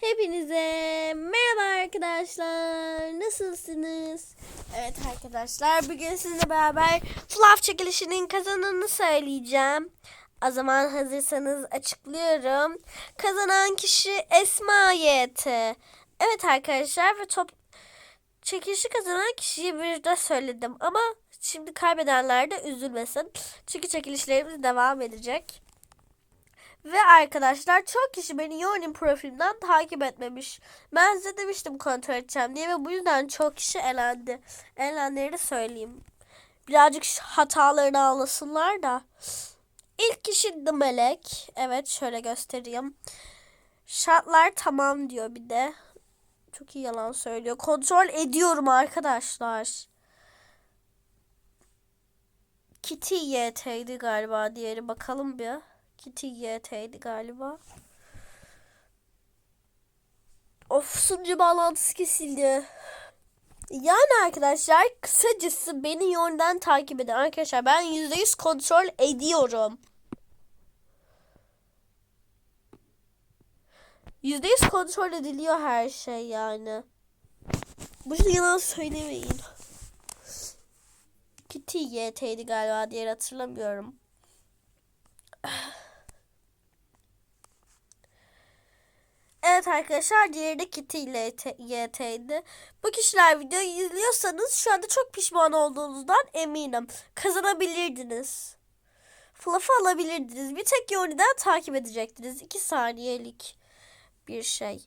Hepinize merhaba arkadaşlar. Nasılsınız? Evet arkadaşlar bugün sizinle beraber fluff çekilişinin kazananını söyleyeceğim. O zaman hazırsanız açıklıyorum. Kazanan kişi Esma YT. Evet arkadaşlar ve top çekilişi kazanan kişiyi bir de söyledim ama şimdi kaybedenler de üzülmesin. Çünkü çekilişlerimiz devam edecek. Ve arkadaşlar çok kişi beni Yonin profilimden takip etmemiş. Ben size demiştim kontrol edeceğim diye ve bu yüzden çok kişi elendi. Elenenleri de söyleyeyim. Birazcık hatalarını anlasınlar da. İlk kişi The Melek. Evet şöyle göstereyim. Şartlar tamam diyor bir de. Çok iyi yalan söylüyor. Kontrol ediyorum arkadaşlar. Kitty YT'ydi galiba diğeri. Bakalım bir. Kitty YT'ydi galiba. Of sunucu bağlantısı kesildi. Yani arkadaşlar kısacası beni yönden takip edin. Arkadaşlar ben %100 kontrol ediyorum. %100 kontrol ediliyor her şey yani. Bu yalan söylemeyin. Kitty YT'ydi galiba diğer hatırlamıyorum. Evet arkadaşlar diğeri de Kitty ile YT'ydi. Bu kişiler videoyu izliyorsanız şu anda çok pişman olduğunuzdan eminim. Kazanabilirdiniz. Fluff'ı alabilirdiniz. Bir tek Yoni'den takip edecektiniz. 2 saniyelik bir şey.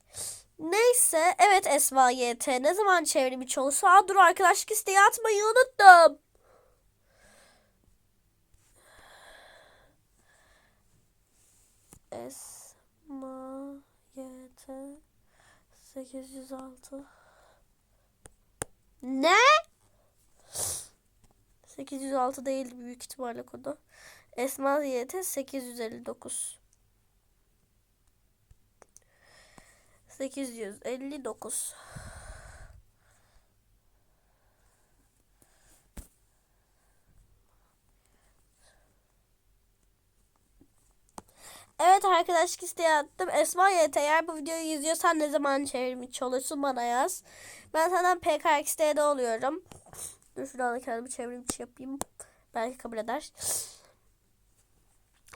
Neyse evet Esma YT ne zaman çevrim içi olursa Aa, dur arkadaşlık isteği atmayı unuttum. Esma YT 806 Ne? 806 değil büyük ihtimalle kodu. Esma YT 859 859 Arkadaşlık isteği attım. Esma YT eğer bu videoyu izliyorsan ne zaman çevrim içi olursun bana yaz. Ben senden PKX'de oluyorum. Dur şuradan da kendimi çevrim içi yapayım. Belki kabul eder.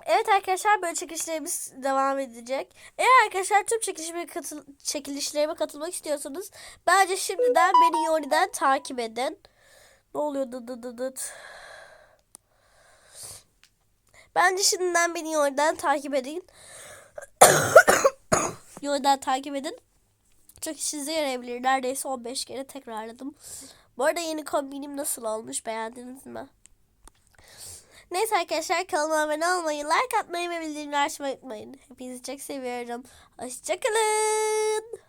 Evet arkadaşlar böyle çekilişlerimiz devam edecek. Eğer arkadaşlar tüm çekilişime katıl çekilişlerime katılmak istiyorsanız bence şimdiden beni Yoni'den takip edin. Ne oluyor dı dı dı dıt. Bence şimdiden beni Yoni'den takip edin. Yoni'den takip edin. Çok işinize yarayabilir. Neredeyse 15 kere tekrarladım. Bu arada yeni kombinim nasıl olmuş beğendiniz mi? Neyse arkadaşlar kanalıma abone olmayı, like atmayı ve bildirimleri açmayı unutmayın. Hepinizi çok seviyorum. Hoşçakalın.